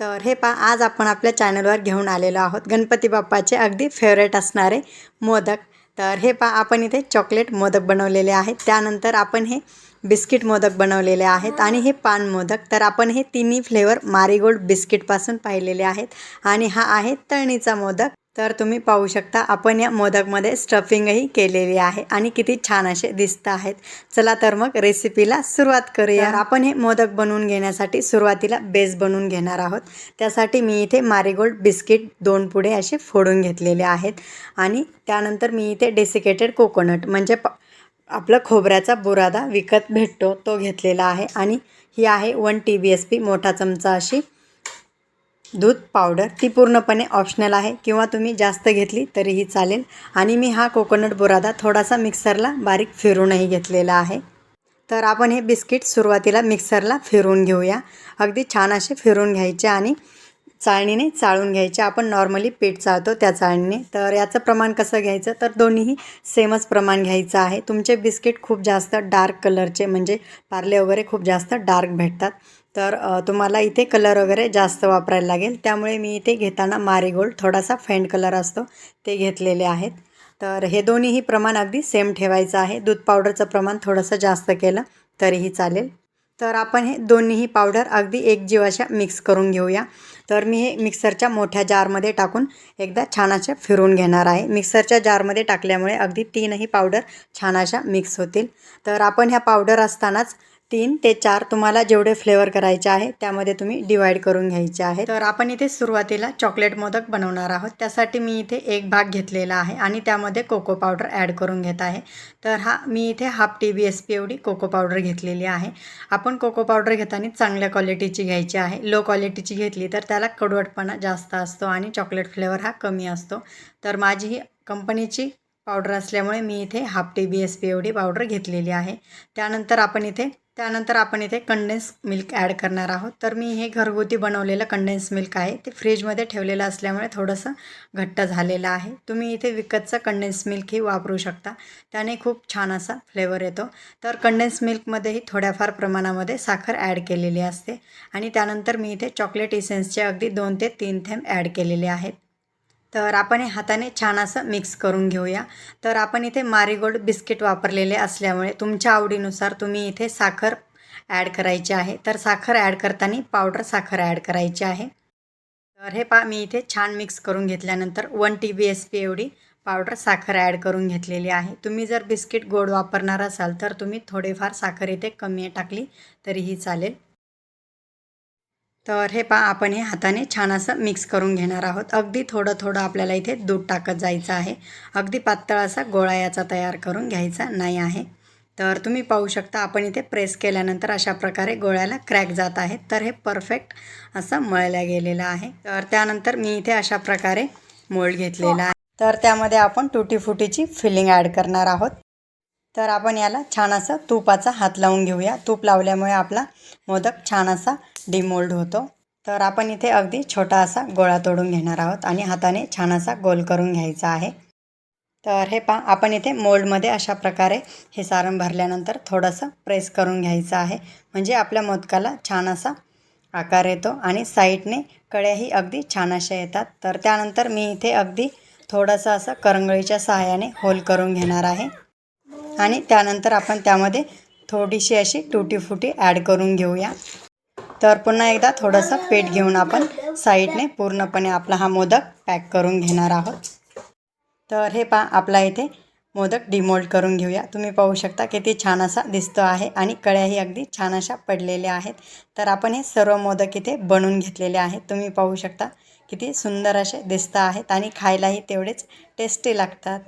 तर हे पा आज आपण आपल्या चॅनलवर घेऊन आलेलो आहोत. गणपती बाप्पाचे अगदी फेवरेट असणारे मोदक. तर हे पा आपण इथे चॉकलेट मोदक बनवलेले आहेत. त्यानंतर आपण हे बिस्किट मोदक बनवलेले आहेत आणि हे पान मोदक. तर आपण हे तिन्ही फ्लेवर मारीगोल्ड बिस्किटपासून पाहिलेले आहेत. आणि हा आहे तळणीचा मोदक. तर तुम्ही पाहू शकता आपण या मोदकमध्ये स्टफिंगही केलेली आहे आणि किती छान असे दिसत आहेत. चला तर मग रेसिपीला सुरुवात करूया. आपण हे मोदक बनवून घेण्यासाठी सुरुवातीला बेस बनवून घेणार आहोत. त्यासाठी मी इथे मारीगोल्ड बिस्किट दोन पुढे असे फोडून घेतलेले आहेत. आणि त्यानंतर मी इथे डेसिकेटेड कोकोनट म्हणजे प आपलं खोबऱ्याचा बुरादा विकत भेटतो तो घेतलेला आहे. आणि ही आहे one T B S P मोठा चमचा अशी दूध पावडर ती पूर्णपणे ऑप्शनल आहे. किंवा तुम्ही जास्त घेतली तरीही चालेल. आणि मी हा कोकोनट बुरादा थोडासा मिक्सरला बारीक फिरूनही घेतलेला आहे. तर आपण हे बिस्किट सुरुवातीला मिक्सरला फिरवून घेऊया. अगदी छान असे फिरून घ्यायचे आणि चाळणीने चाळून घ्यायचे. आपण नॉर्मली पीठ चाळतो त्या चाळणीने. तर याचं प्रमाण कसं घ्यायचं? तर दोन्हीही सेमच प्रमाण घ्यायचं आहे. तुमचे बिस्किट खूप जास्त डार्क कलरचे म्हणजे पार्ले वगैरे खूप जास्त डार्क भेटतात. तर तुम्हाला इथे कलर वगैरे जास्त वापरायला लागेल. त्यामुळे मी इथे घेताना मारीगोल्ड थोडासा फेंड कलर असतो ते घेतलेले आहेत. तर हे दोन्हीही प्रमाण अगदी सेम ठेवायचं आहे. दूध पावडरचं प्रमाण थोडंसं जास्त केलं तरीही चालेल. तर आपण हे दोन्हीही पावडर अगदी एकजीव अशा मिक्स करून घेऊया. तर मी हे मिक्सरच्या मोठ्या जारमध्ये टाकून एकदा छान अशा घेणार आहे. मिक्सरच्या जारमध्ये टाकल्यामुळे अगदी तीनही पावडर छान अशा मिक्स होतील. तर आपण ह्या पावडर असतानाच तीन ते चार तुम्हाला जेवढे फ्लेवर करायचे आहे त्यामध्ये तुम्ही डिवाईड करून घ्यायचे आहे. तर आपण इथे सुरुवातीला चॉकलेट मोदक बनवणार आहोत. त्यासाठी मी इथे एक भाग घेतलेला आहे आणि त्यामध्ये कोको पावडर ॲड करून घेत आहे. तर हा मी इथे half T B S P एवढी कोको पावडर घेतलेली आहे. आपण कोको पावडर घेताना चांगल्या क्वालिटीची घ्यायची आहे. लो क्वालिटीची घेतली तर त्याला कडवटपणा जास्त असतो आणि चॉकलेट फ्लेवर हा कमी असतो. तर माझी ही कंपनीची पावडर असल्यामुळे मी इथे half T B S P एवढी पावडर घेतलेली आहे. त्यानंतर आपण इथे त्यानंतर आपण इथे कंडेन्स मिल्क ॲड करणार आहोत. तर मी हे घरगुती बनवलेलं कंडेन्स मिल्क आहे. ते फ्रीजमध्ये ठेवलेलं असल्यामुळे थोडंसं घट्ट झालेलं आहे. तुम्ही इथे विकतचं कंडेन्स मिल्कही वापरू शकता. त्याने खूप छान असा फ्लेवर येतो. तर कंडेन्स मिल्कमध्येही थोड्याफार प्रमाणामध्ये साखर ॲड केलेली असते. आणि त्यानंतर मी इथे चॉकलेट इसेन्सचे अगदी दोन ते तीन थेंब ॲड केलेले आहेत. तर आपण हे हाताने छान असं मिक्स करून घेऊया. तर आपण इथे मारीगोल्ड बिस्किट वापरलेले असल्यामुळे तुमच्या आवडीनुसार तुम्ही इथे साखर ॲड करायची आहे. तर साखर ॲड करताना पावडर साखर ॲड करायची आहे. तर हे पा मी इथे छान मिक्स करून घेतल्यानंतर one T B S P एवढी पावडर साखर ॲड करून घेतलेली आहे. तुम्ही जर बिस्किट गोड वापरणार असाल तर तुम्ही थोडेफार साखर इथे कमी टाकली तरीही चालेल. तर हे पा आपण हे हाताने छान असं मिक्स करून घेणार आहोत. अगदी थोडं थोडं आपल्याला इथे दूध टाकत जायचं आहे. अगदी पातळ असा गोळा याचा तयार करून घ्यायचा नाही आहे. तर तुम्ही पाहू शकता आपण इथे प्रेस केल्यानंतर अशा प्रकारे गोळ्याला क्रॅक जात आहेत तर हे परफेक्ट असं मळल्या गेलेलं आहे. तर त्यानंतर मी इथे अशा प्रकारे मोल्ड घेतलेला आहे. तर त्यामध्ये आपण तुटी फुटीची फिलिंग ॲड करणार आहोत. तर आपण याला छान असं तुपाचा हात लावून घेऊया. तूप लावल्यामुळे आपला मोदक छान असा डिमोल्ड होतो. तर आपण इथे अगदी छोटा असा गोळा तोडून घेणार आहोत आणि हाताने छान असा गोल करून घ्यायचा आहे. तर हे पा आपण इथे मोल्डमध्ये अशा प्रकारे हे सारण भरल्यानंतर थोडंसं प्रेस करून घ्यायचं आहे. म्हणजे आपल्या मोदकाला छान असा आकार येतो आणि साईडने कळ्याही अगदी छान अशा येतात. तर त्यानंतर मी इथे अगदी थोडंसं असं करंगळीच्या सहाय्याने होल करून घेणार आहे. आणि त्यानंतर आपण त्यामध्ये थोडीशी अशी टुटी फुटी ॲड करून घेऊया. तर पुन्हा एकदा थोडंसं पीठ घेऊन आपण साईडने पूर्णपणे आपला हा मोदक पॅक करून घेणार आहोत. तर हे पा आपला इथे मोदक डिमोल्ड करून घेऊया. तुम्ही पाहू शकता किती छान असा दिसतो आहे आणि कळ्याही अगदी छान अशा पडलेल्या आहेत. तर आपण हे सर्व मोदक इथे बनवून घेतलेले आहेत. तुम्ही पाहू शकता किती सुंदर असे दिसत आहेत आणि खायलाही तेवढेच टेस्टी लागतात.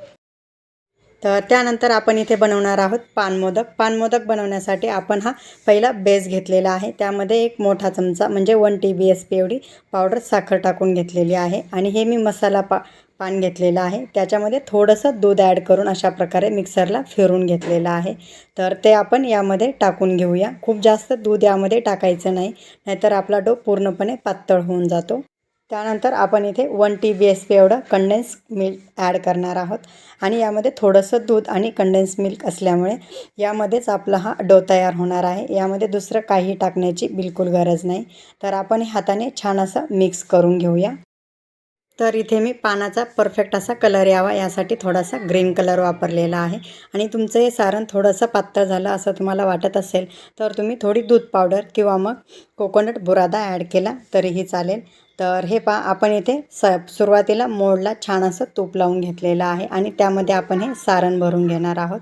तर त्यानंतर आपण इथे बनवणार आहोत पानमोदक पानमोदक बनवण्यासाठी आपण हा पहिला बेस घेतलेला आहे. त्यामध्ये एक मोठा चमचा म्हणजे one T B S P एवढी पावडर साखर टाकून घेतलेली आहे. आणि हे मी मसाला पा पान घेतलेलं आहे. त्याच्यामध्ये थोडंसं दूध ॲड करून अशा प्रकारे मिक्सरला फिरून घेतलेलं आहे. तर ते आपण यामध्ये टाकून घेऊया. खूप जास्त दूध यामध्ये टाकायचं नाही नाहीतर आपला डो पूर्णपणे पातळ होऊन जातो. त्यानंतर आपण इथे one T B S P एवढं कंडेन्स मिल्क ॲड करणार आहोत. आणि यामध्ये थोडंसं दूध आणि कंडेन्स मिल्क असल्यामुळे यामध्येच आपला हा डो तयार होणार आहे. यामध्ये दुसरं काही टाकण्याची बिलकुल गरज नाही. तर आपण हे हाताने छान असं मिक्स करून घेऊया. तर इथे मी पानाचा परफेक्ट असा कलर यावा यासाठी थोडासा ग्रीन कलर वापरलेला आहे. आणि तुमचं हे सारण थोडंसं पातळ झालं असं तुम्हाला वाटत असेल तर तुम्ही थोडी दूध पावडर किंवा मग कोकोनट बुरादा ॲड केला तरीही चालेल. तर हे पा आपण इथे स सुरुवातीला मोडला छान असं तूप लावून घेतलेलं आहे आणि त्यामध्ये आपण हे सारण भरून घेणार आहोत.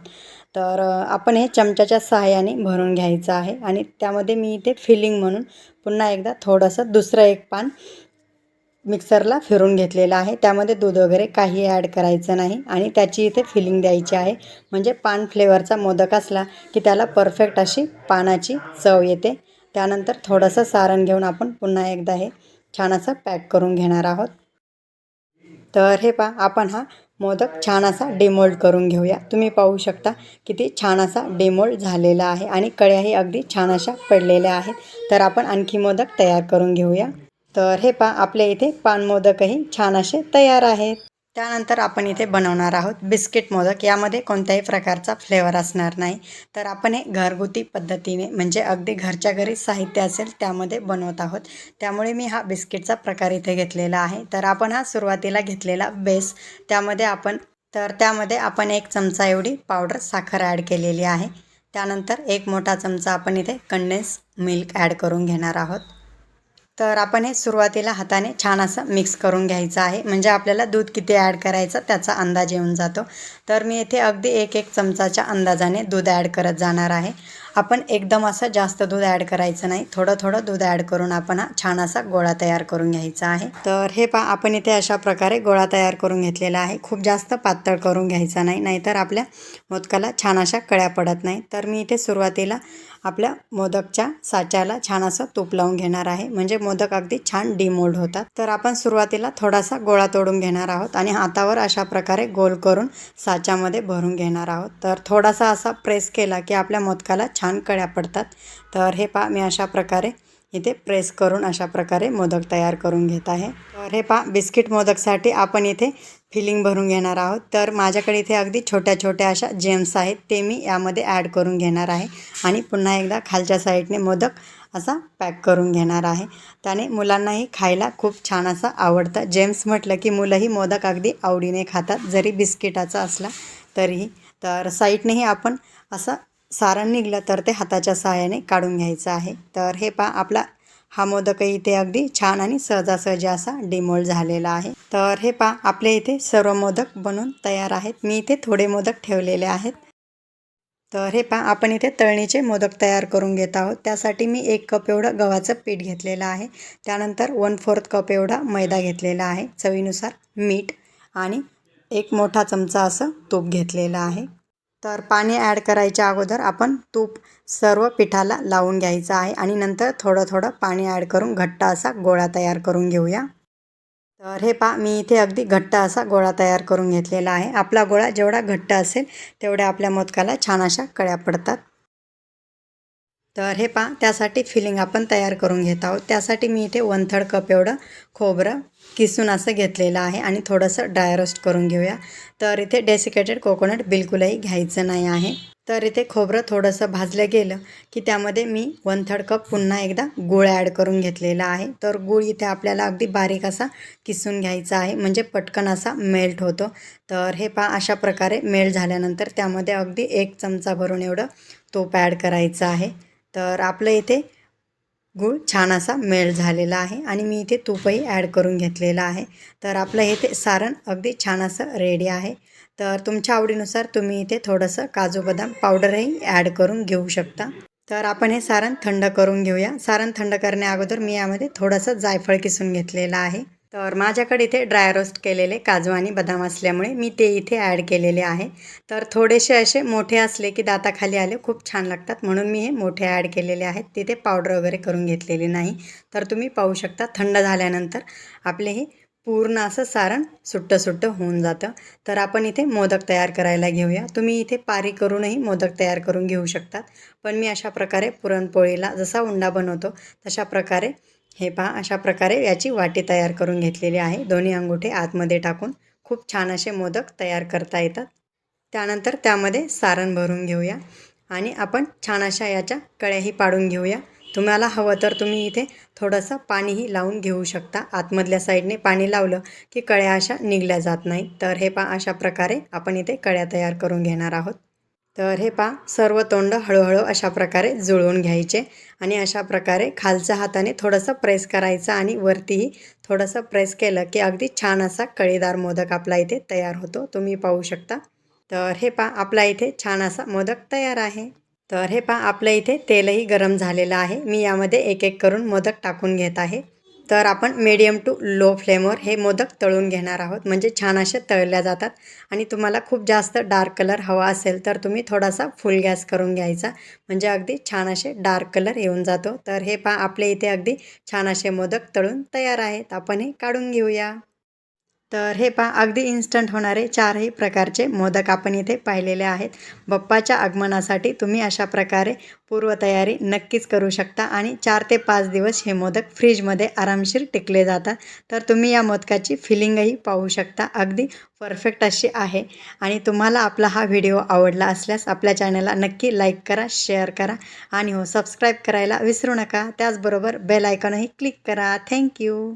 तर आपण हे चमच्याच्या सहाय्याने भरून घ्यायचं आहे आणि त्यामध्ये मी इथे फिलिंग म्हणून पुन्हा एकदा थोडंसं दुसरं एक पान मिक्सरला फिरून घेतलेलं आहे. त्यामध्ये दूध वगैरे काही ॲड करायचं नाही आणि त्याची इथे फिलिंग द्यायची आहे. म्हणजे पान फ्लेवरचा मोदक असला की त्याला परफेक्ट अशी पानाची चव येते. त्यानंतर थोडंसं सारण घेऊन आपण पुन्हा एकदा हे छान असं पॅक करून घेणार आहोत. तर हे पहा आपण हा मोदक छान असा डिमोल्ड करून घेऊया. तुम्ही पाहू शकता किती छान असा डिमोल्ड झालेला आहे आणि कळ्याही अगदी छान अशा पडलेल्या आहेत. तर आपण आणखी मोदक तयार करून घेऊया. तर हे पहा आपल्या इथे पान मोदकही छान असे तयार आहेत. त्यानंतर आपण इथे बनवणार आहोत बिस्किट मोदक. यामध्ये कोणत्याही प्रकारचा फ्लेवर असणार नाही. तर आपण हे घरगुती पद्धतीने म्हणजे अगदी घरच्या घरी साहित्य असेल त्यामध्ये बनवत आहोत. त्यामुळे मी हा बिस्किटचा प्रकार इथे घेतलेला आहे. तर आपण हा सुरुवातीला घेतलेला बेस त्यामध्ये आपण तर त्यामध्ये आपण एक चमचा एवढी पावडर साखर ॲड केलेली आहे. त्यानंतर एक मोठा चमचा आपण इथे कंडेन्स मिल्क ॲड करून घेणार आहोत. तर आपण हे सुरुवातीला हाताने छान असं मिक्स करून घ्यायचं आहे. म्हणजे आपल्याला दूध किती ॲड करायचं त्याचा अंदाज येऊन जातो. तर मी येथे अगदी एक एक चमचाच्या अंदाजाने दूध ॲड करत जाणार आहे. आपण एकदम असं जास्त दूध ॲड करायचं नाही. थोडं थोडं दूध ॲड करून आपण हा छान असा गोळा तयार करून घ्यायचा आहे. तर हे पा आपण इथे अशा प्रकारे गोळा तयार करून घेतलेला आहे. खूप जास्त पातळ करून घ्यायचा नाही. नाहीतर आपल्या मोदकाला छान अशा कळ्या पडत नाही. तर मी इथे सुरुवातीला आपल्या मोदकच्या साच्याला छान असं तूप लावून घेणार आहे. म्हणजे मोदक अगदी छान डिमोल्ड होतात. तर आपण सुरुवातीला थोडासा गोळा तोडून घेणार आहोत आणि हातावर अशा प्रकारे गोल करून साच्यामध्ये भरून घेणार आहोत. तर थोडासा असा प्रेस केला की आपल्या मोदकाला छान कळ्या पडतात. तर हे पा मी अशा प्रकारे इथे प्रेस करून अशा प्रकारे मोदक तयार करून घेत आहे. तर हे पा बिस्किट मोदकसाठी आपण इथे फिलिंग भरून घेणार आहोत. तर माझ्याकडे इथे अगदी छोट्या छोट्या अशा जेम्स आहेत ते मी यामध्ये ॲड करून घेणार आहे. आणि पुन्हा एकदा खालच्या साईडने मोदक असा पॅक करून घेणार आहे. त्याने मुलांनाही खायला खूप छान असं आवडतं. जेम्स म्हटलं की मुलंही मोदक अगदी आवडीने खातात. जरी बिस्किटाचा असला तरीही. तर साईडनेही आपण असं सारण निघलं तर ते हाताच्या सहाय्याने काढून घ्यायचं आहे. तर हे पा आपला हा मोदकही इथे अगदी छान आणि सहजासहजी असा डिमोल्ड झालेला आहे. तर हे पा आपल्या इथे सर्व मोदक बनून तयार आहेत. मी इथे थोडे मोदक ठेवलेले आहेत. तर हे पा आपण इथे तळणीचे मोदक तयार करून घेत आहोत. त्यासाठी मी एक कप एवढं गव्हाचं पीठ घेतलेलं आहे. त्यानंतर वन फोर्थ कप एवढा मैदा घेतलेला आहे. चवीनुसार मीठ आणि एक मोठा चमचा असं तूप घेतलेलं आहे. तर पाणी ॲड करायच्या अगोदर आपण तूप सर्व पिठाला लावून घ्यायचं आहे आणि नंतर थोडं थोडं पाणी ॲड करून घट्ट असा गोळा तयार करून घेऊया. तर हे पा मी इथे अगदी घट्ट असा गोळा तयार करून घेतलेला आहे. आपला गोळा जेवढा घट्ट असेल तेवढ्या आपल्या मोदकाला छान अशा कळ्या पडतात. तर हे पा त्यासाठी फिलिंग आपण तयार करून घेत आहोत. त्यासाठी मी इथे वन थर्ड कप एवढं खोबरं किसून असं घेतलेलं आहे आणि थोडंसं ड्राय रोस्ट करून घेऊया. तर इथे डेसिकेटेड कोकोनट बिलकुलही घ्यायचं नाही आहे. तर इथे खोबरं थोडंसं भाजलं गेलं की त्यामध्ये मी वन थर्ड कप पुन्हा एकदा गूळ ॲड करून घेतलेला आहे. तर गूळ इथे आपल्याला अगदी बारीक असा किसून घ्यायचा आहे म्हणजे पटकन असा मेल्ट होतो. तर हे पा अशा प्रकारे मेल्ट झाल्यानंतर त्यामध्ये अगदी एक चमचा भरून एवढं तूप ॲड करायचं आहे. तर आपलं इथे गूळ छान असा मेल्ट झालेला आहे आणि मी इथे तूपही ॲड करून घेतलेलं आहे. तर आपलं इथे सारण अगदी छान असं रेडी आहे. तर तुमच्या आवडीनुसार तुम्ही इथे थोडंसं काजू बदाम पावडरही ॲड करून घेऊ शकता. तर आपण हे सारण थंड करून घेऊया. सारण थंड करण्या अगोदर मी यामध्ये थोडंसं जायफळ किसून घेतलेलं आहे. तर माझ्याकडे इथे ड्राय रोस्ट केलेले काजू आणि बदाम असल्यामुळे मी ते इथे ॲड केलेले आहे. तर थोडेसे असे मोठे असले की दाताखाली आले खूप छान लागतात. म्हणून मी हे मोठे ॲड केलेले आहेत. तिथे पावडर वगैरे करून घेतलेले नाही. तर तुम्ही पाहू शकता थंड झाल्यानंतर आपले हे पूर्ण असं सारण सुट्टं सुट्टं होऊन जातं. तर आपण इथे मोदक तयार करायला घेऊया. तुम्ही इथे पारी करूनही मोदक तयार करून घेऊ शकतात. पण मी अशा प्रकारे पुरणपोळीला जसा उंडा बनवतो तशा प्रकारे हे पहा अशा प्रकारे याची वाटी तयार करून घेतलेली आहे. दोन्ही अंगुठे आतमध्ये टाकून खूप छान असे मोदक तयार करता येतात. त्यानंतर त्यामध्ये सारण भरून घेऊया आणि आपण छान अशा याच्या कळ्याही पाडून घेऊया. तुम्हाला हवं तर तुम्ही इथे थोडंसं पाणीही लावून घेऊ शकता. आतमधल्या साईडने पाणी लावलं की कळ्या अशा निघल्या जात नाही तर हे पा अशा प्रकारे आपण इथे कळ्या तयार करून घेणार आहोत. तर हे पा सर्व तोंड हळूहळू अशा प्रकारे जुळवून घ्यायचे आणि अशा प्रकारे खालच्या हाताने थोडंसं प्रेस करायचं आणि वरतीही थोडंसं प्रेस केलं की अगदी छान असा कळीदार मोदक आपला इथे तयार होतो. तुम्ही पाहू शकता. तर हे पा आपला इथे छान असा मोदक तयार आहे. तर हे पा आपल्या इथे तेलही गरम झालेलं आहे. मी यामध्ये एक एक करून मोदक टाकून घेत आहे. तर आपण मीडियम टू लो फ्लेमवर हे मोदक तळून घेणार आहोत. म्हणजे छान असे तळल्या जातात. आणि तुम्हाला खूप जास्त डार्क कलर हवा असेल तर तुम्ही थोडासा फुल गॅस करून घ्यायचा. म्हणजे अगदी छान असे डार्क कलर येऊन जातो. तर हे पा आपल्या इथे अगदी छान असे मोदक तळून तयार आहेत. आपण हे काढून घेऊया. तर हे पहा अगदी इन्स्टंट होणारे चारही प्रकारचे मोदक आपण इथे पाहिलेले आहेत. बप्पाच्या आगमनासाठी तुम्ही अशा प्रकारे पूर्वतयारी नक्कीच करू शकता आणि चार ते पाच दिवस हे मोदक फ्रीजमध्ये आरामशीर टिकले जातात. तर तुम्ही या मोदकाची फिलिंगही पाहू शकता. अगदी परफेक्ट अशी आहे. आणि तुम्हाला आपला हा व्हिडिओ आवडला असल्यास आपल्या चॅनलला नक्की लाईक करा शेअर करा आणि हो सबस्क्राईब करायला विसरू नका. त्याचबरोबर बेल आयकॉनही क्लिक करा. Thank you